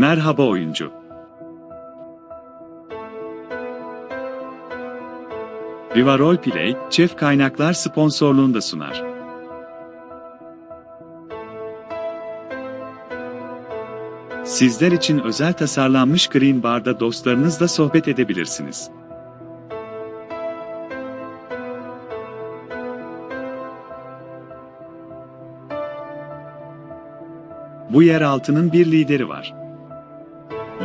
Merhaba oyuncu. Viva Roleplay, Chef Kaynaklar sponsorluğunda sunar. Sizler için özel tasarlanmış Green Bar'da dostlarınızla sohbet edebilirsiniz. Bu yeraltının bir lideri var.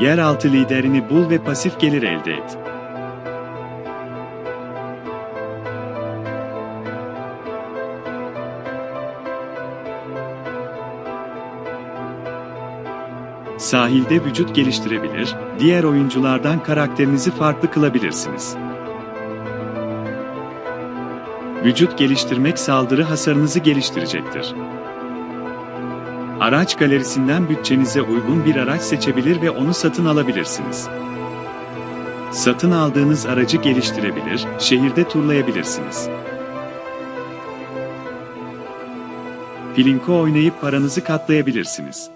Yeraltı liderini bul ve pasif gelir elde et. Sahilde vücut geliştirebilir, diğer oyunculardan karakterinizi farklı kılabilirsiniz. Vücut geliştirmek saldırı hasarınızı geliştirecektir. Araç galerisinden bütçenize uygun bir araç seçebilir ve onu satın alabilirsiniz. Satın aldığınız aracı geliştirebilir, şehirde turlayabilirsiniz. Pilinko oynayıp paranızı katlayabilirsiniz.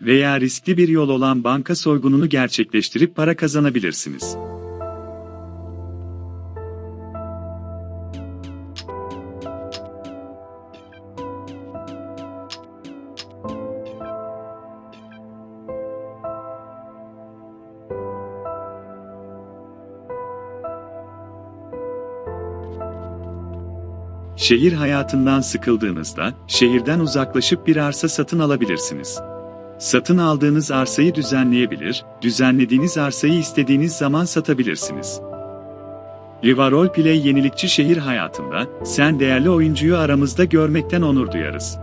Veya riskli bir yol olan banka soygununu gerçekleştirip para kazanabilirsiniz. Şehir hayatından sıkıldığınızda, şehirden uzaklaşıp bir arsa satın alabilirsiniz. Satın aldığınız arsayı düzenleyebilir, düzenlediğiniz arsayı istediğiniz zaman satabilirsiniz. Riva Roleplay yenilikçi şehir hayatında, sen değerli oyuncuyu aramızda görmekten onur duyarız.